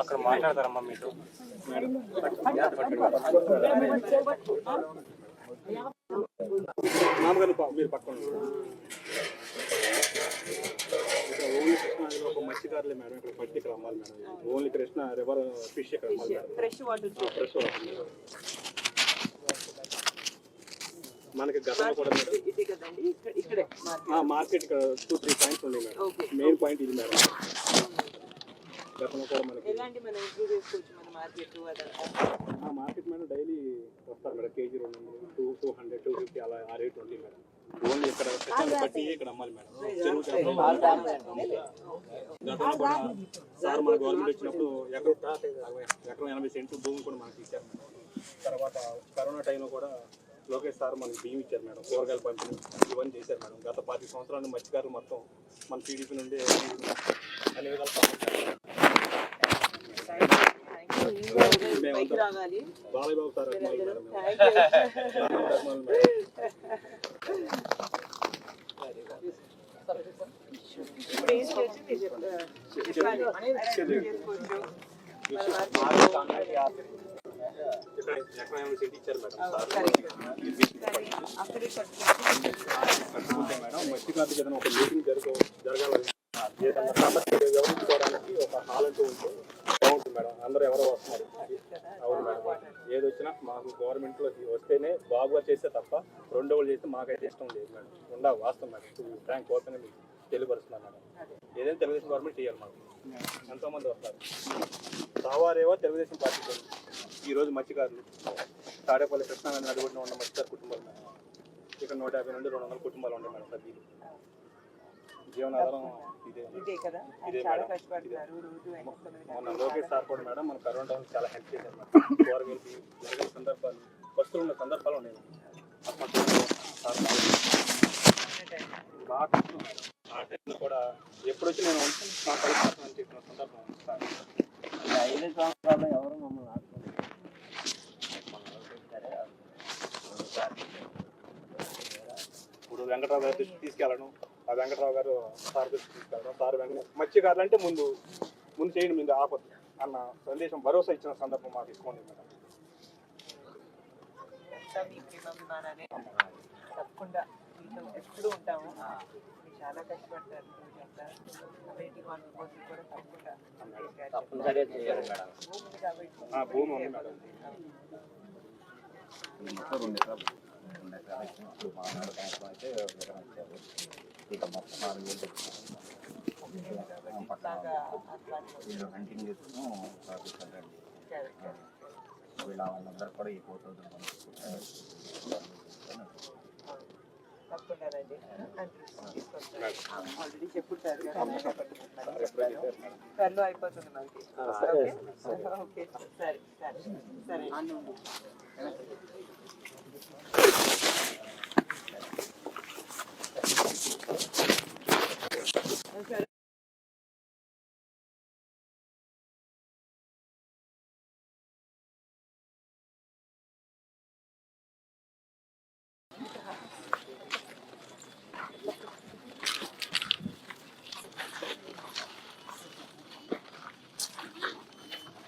అక్కడే మాట్లాడతారమ్మా మీతో మీరు ఓన్లీ కృష్ణ ఒక మత్స్యకారులే మేడం. ఇక్కడ పట్టి ఇక్కడ అమ్మాలి madam. Only Krishna river fish ఇక్కడ అమ్మాలి madam? Fresh water fresh water madam. మనకి గతంలో కూడా మేడం మార్కెట్ ఆ మార్కెట్ ఇక్కడ టూ త్రీ పాయింట్స్ ఉన్నాయి ఓకే. మేడం మెయిన్ పాయింట్ ఇది మేడం. గతంలో కూడా మనకి ఎలాంటి మనం ఇంప్రూవ్ చేసుకోవచ్చు మన మార్కెట్ అదంతా? ఆ మార్కెట్ మేడం డైలీ వస్తారు మేడం కేజీ రెండు వందలు two two hundred two fifty అలా ఆ రేట్ ఉంటుంది మేడం. ఓన్లీ ఇక్కడ పట్టి ఇక్కడ అమ్మాలి మేడం. చెరువు గతంలో కూడా సార్ మన గవర్నమెంట్ వచ్చినప్పుడు ఎకరం ఎకరం ఎనభై సెంట్లు భూమి కూడా మనకి ఇచ్చారు మేడం. తర్వాత కరోనా టైంలో కూడా లోకేష్ సార్ మనకి బియ్యం ఇచ్చారు మేడం. కూరగాయలు పంపిణీ ఇవన్నీ చేశారు మేడం. గత పది సంవత్సరాలు మత్స్యకారులు మొత్తం మన టీడీపీ నుండి అన్ని విధాలు పాల్గొన్నారు. పైకి మేడం ఏదైనా ఒక మీటింగ్ జరగ జరగాలని ఒక హాల్ అంటూ ఉంటుంది మేడం. అందరూ ఎవరో వస్తున్నారు. అవును మేడం. ఏది వచ్చినా మాకు గవర్నమెంట్లో వస్తేనే బాబుగా చేస్తే తప్ప రెండు వాళ్ళు చేస్తే మాకైతే ఇష్టం లేదు మేడం. ఉండా వాస్తవం మేడం. ట్యాంక్ పోతేనే మీకు తెలియపరుస్తున్నాను మేడం. ఏదైనా తెలుగుదేశం గవర్నమెంట్ చేయాలి మాకు. ఎంతోమంది వస్తారు. సావారేవో తెలుగుదేశం పార్టీ ఈరోజు మత్స్యకారులు తాడేపల్లి కృష్ణానది నడిబడిన ఉన్న మత్స్యకారు కుటుంబాలు మేడం. ఇక్కడ నూట యాభై నుండి రెండు వందల కుటుంబాలు ఉన్నాయి మేడం సభ్యులు. జీవనాధారం ఇదే. కదా. చాలా. కష్టపడుతున్నారు. మొన్న లోకేష్ సార్ కూడా మేడం మన కరోనా టైం చాలా హెల్ప్ చేశారు జరిగిన సందర్భాలు ఉన్న సందర్భాలు ఉన్నాయి బాగా కష్టం. ఆ టైంలో కూడా ఎప్పుడు వచ్చి నేను నా పరిస్థితి అని చెప్పిన సందర్భం సార్ ఐదు సంవత్సరాలు ఎవరు మమ్మల్ని ఇప్పుడు వెంకటరావు గారి తీసుకెళ్ళడం వెంకటరావు గారు సార్ దృష్టికి తీసుకెళ్ళడం సార్ వెంకట మత్స్యకారులు అంటే ముందు ముందు చేయండి ముందు ఆపద్దు అన్న సందేశం భరోసా ఇచ్చిన సందర్భం మాకు తీసుకోండి మేడం. తప్పకుండా ఎప్పుడు ఉంటాము. చాలా కష్టపడతారు భూమి ఉంది కాబట్టి ఆ, భూమి ఉంది మేడం. రెండు ఎకరాలు రెండు ఎకరాలు. ఇప్పుడు మా అయితే ఇచ్చారు వీళ్ళు వాళ్ళందరూ కూడా ఈ ఫోర్ థౌసండ్ తప్పకుండా రండి ఆల్రెడీ చెప్పుంటారు త్వరలో అయిపోతుంది మనకి ఓకే సరే. సరే. సరే. సరే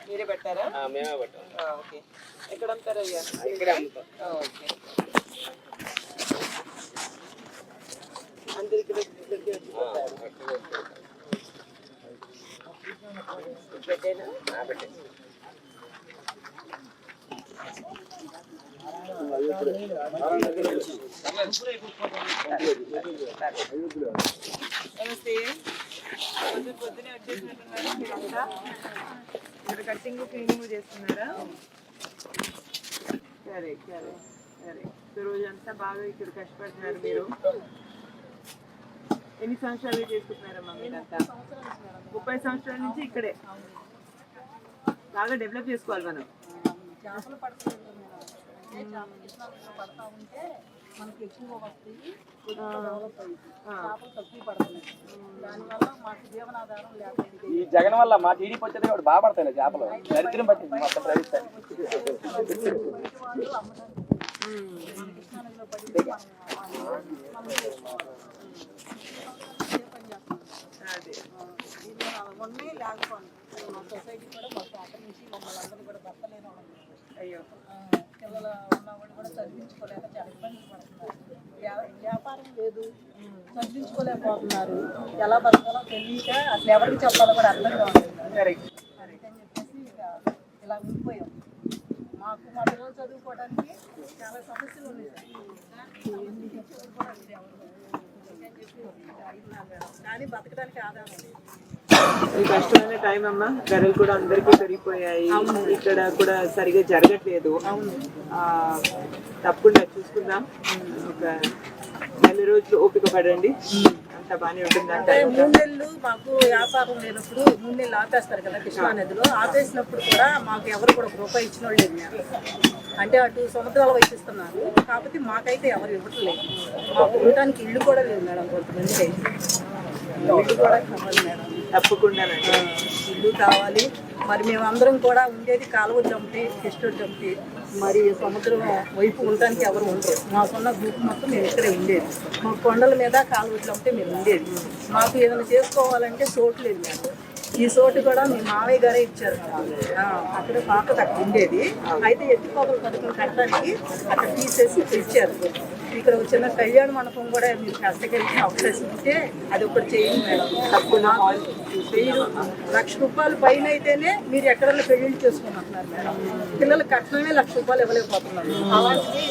మీరే పెట్టారా? మేమే పట్టాం. ఆ, ఓకే. ఎక్కడ అమ్ముతారు అయ్యా? ఇక్కడే అమ్ముతాం ఆ, ఓకే అందరికి దగ్గర వచ్చి కొట్టారు. పెట్టేనా? నమస్తే. పొద్దు పొద్దునే వచ్చేసినట్టున్నారు? మీరంతా? ఇక్కడ కటింగ్ క్లీనింగ్ చేస్తున్నారా? సరే సరే సరే. రోజంతా బాగా ఇక్కడ కష్టపడుతున్నారు మీరు. ఎన్ని సంవత్సరాలు చేసుకుంటున్నారమ్మా మీరంతా ముప్పై సంవత్సరాల నుంచి ఇక్కడే. బాగా డెవలప్ చేసుకోవాలి మనం. చేపలు పడతా ఉంటే మనకి ఎక్కువ వస్తాయి కొద్దిగా డెవలప్ అయ్యింది చేపలు తక్కువ పడుతున్నాయి దానివల్ల మాకు జీవనాధారం ఈ జగన్ వల్ల మా టీడీపీ వచ్చేది కూడా బాగా పడతాయి చేపలు. దరిద్రం పట్టింది మొత్తం ప్రవేశిస్తాయి ఉన్నాయి లేకపోండి మా సొసైటీ కూడా మొత్తం అక్కడి నుంచి మమ్మల్ని అందరూ కూడా భర్తలేని వాళ్ళని అయ్యో ఆ, పిల్లలు ఉన్నవాళ్ళు కూడా చదివించుకోలేక చాలా ఇబ్బంది పడుతున్నారు వ్యా- వ్యాపారం లేదు చదివించుకోలేకపోతున్నారు ఎలా బతకాలో తెలియక అసలు ఎవరికి చెప్పాలో కూడా అర్థం కావట్లేదు కరెక్ట్ అందుకని చెప్పేసి ఇక ఇలా ఉండిపోయాం మా పిల్లలు చదువుకోవడానికి చాలా సమస్యలు ఉన్నాయి. కానీ బతకడానికి ఆధారం ఈ కష్టమైన టైం అమ్మా ధరలు కూడా అందరికీ పెరిగిపోయాయి. ఇక్కడ కూడా సరిగా జరగట్లేదు. తప్పకుండా చూసుకుందాం. ఒక నెల రోజులు ఓపిక పడండి. అంత బాగానే ఉంటుంది అంటే అంటారు మూడు నెలలు మాకు వ్యాపారం లేనప్పుడు మూడు నెలలు ఆపేస్తారు కదా కృష్ణా నదిలో. ఆపేసినప్పుడు కూడా మాకు ఎవరు కూడా ఒక రూపాయి ఇచ్చిన వాళ్ళు లేదు. అంటే అటు సముద్రాలు వైపిస్తున్నారు. కాకపోతే మాకైతే ఎవరు ఇవ్వట్లేదు మాకు ఉండటానికి ఇల్లు కూడా లేదు మేడం కొంతమందికి. అయితే ఇల్లు కూడా కావాలి మేడం. తప్పకుండానండి. ఇల్లు కావాలి. మరి మేమందరం కూడా ఉండేది కాలువ చంపి కిష్టూరు చంపి మరి సముద్రం వైపు ఉండడానికి ఎవరు ఉండరు. మాకున్న గ్రూప్ మొత్తం మేము ఇక్కడే ఉండేది. మా కొండల మీద కాలువట్లు ఉంటే మేము ఉండేది. మాకు ఏదైనా చేసుకోవాలంటే చోటు లేదు మేము ఈ చోటు కూడా మీ మావయ్య గారే ఇచ్చారు. అక్కడ పాపకు అక్కడ ఉండేది. అయితే ఎత్తిపోకలు పథకం కట్టడానికి అక్కడ తీసేసి ఇచ్చారు. ఇక్కడ ఒక చిన్న కళ్యాణ మండపం కూడా మీరు కష్టకెళ్ళి అవకాశం ఉంటే అది ఒకటి చేయండి మేడం. వెయ్యి రూ- లక్ష రూపాయలు పైన అయితేనే మీరు ఎక్కడన్నా పెళ్ళిళ్ళు చేసుకున్నట్టున్నారు మేడం. పిల్లల కట్నమే లక్ష రూపాయలు ఇవ్వలేకపోతున్నారు. అలాంటిది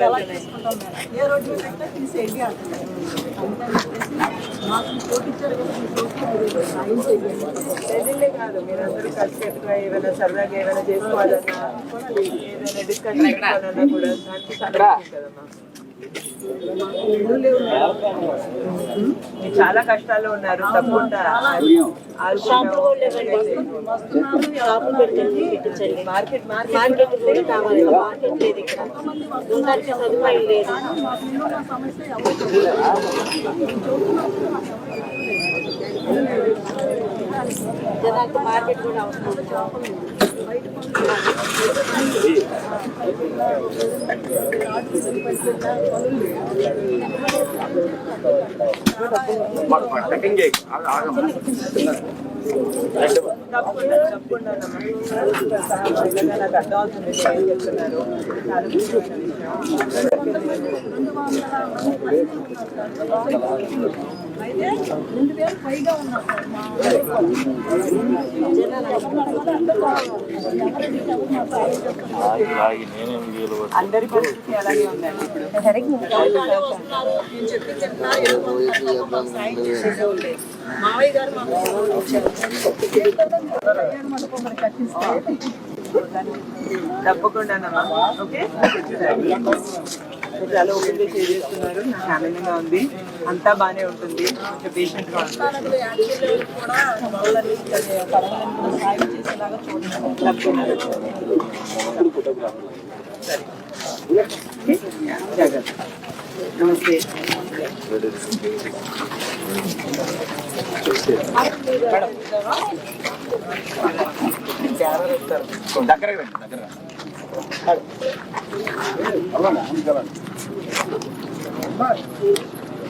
మేడం. ఏ రోజు మీద తీసేయండి అంటున్నారు. పెళ్ళిళ్ళే కాదు మీరందరూ కలిసికట్టుగా ఏమైనా సరదాగా ఏమైనా చేసుకోవాలన్నా ఏదైనా డిస్కషన్ కూడా దానికి సరదా కదమ్మా ఇల్లు లేవు మేడం మీరు చాలా కష్టాల్లో ఉన్నారు. తప్పకుండా వస్తున్నారు మార్కెట్ మార్కెట్ కూడా కావాలి. మార్కెట్ లేదు ఇక్కడ. ఉండడానికి సదుపాయం లేదు. సమస్య మార్కెట్ కూడా అవసరం. కటింగ్ చేయి ఆగమ్మా తప్పకుండా తప్పకుండా నాకు అర్థం అవుతుంది మీరు ఏం చెప్తున్నారు చాలా ముఖ్యమైన విషయం అయితే రెండు వేలు పైగా ఉన్నారు మా అందరి పరిస్థితి అలాగే ఉందండి ఇప్పుడు నేను చెప్పి చెప్పినా సాయం మావయ్య గారు మాకు కట్టిస్తే తప్పకుండానమ్మా ఓకే? చాలా ఓపెన్గా షేర్ చేస్తున్నారు నాకు ఆనందంగా ఉంది. అంతా బాగానే ఉంటుంది. కొంచెం పేషెంట్గా ఉంటుంది. జాగ్రత్త నమస్తే. దగ్గర దగ్గర తగ్గలే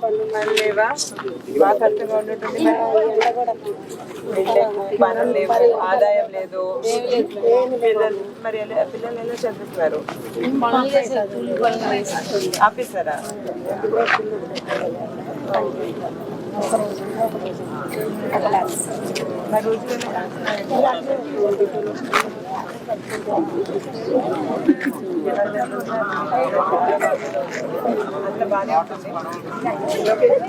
పనులు లేవా బాగా కష్టంగా ఉన్నట్టుంది పనులు లేవు ఆదాయం లేదు పిల్లలు మరి పిల్లలు ఎలా చదువుతున్నారు ఆఫీసరా మరి అంత బాగానే ఉంటుంది లోకేష్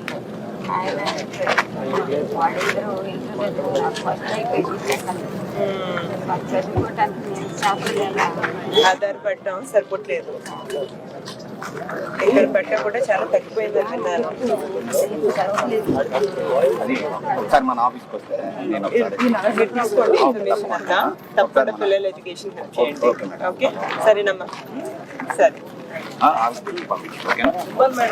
లోకేష్ పెడతారు సరేనమ్మా ఆధారపడటం సరిపోవట్లేదు. ఇక్కడ పెట్ట కూడా చాలా తగ్గిపోయిందని విన్నాను. అది ఒకసారి మన ఆఫీస్కి వస్తే నేను ఒకసారి మీరు తీసుకోండి. ఇన్ఫర్మేషన్ అంతా తప్పకుండా పిల్లల ఎడ్యుకేషన్ హెల్ప్ చేయండి. ఓకే. సరేనమ్మా. సరే. ఓకేనా? మేడం.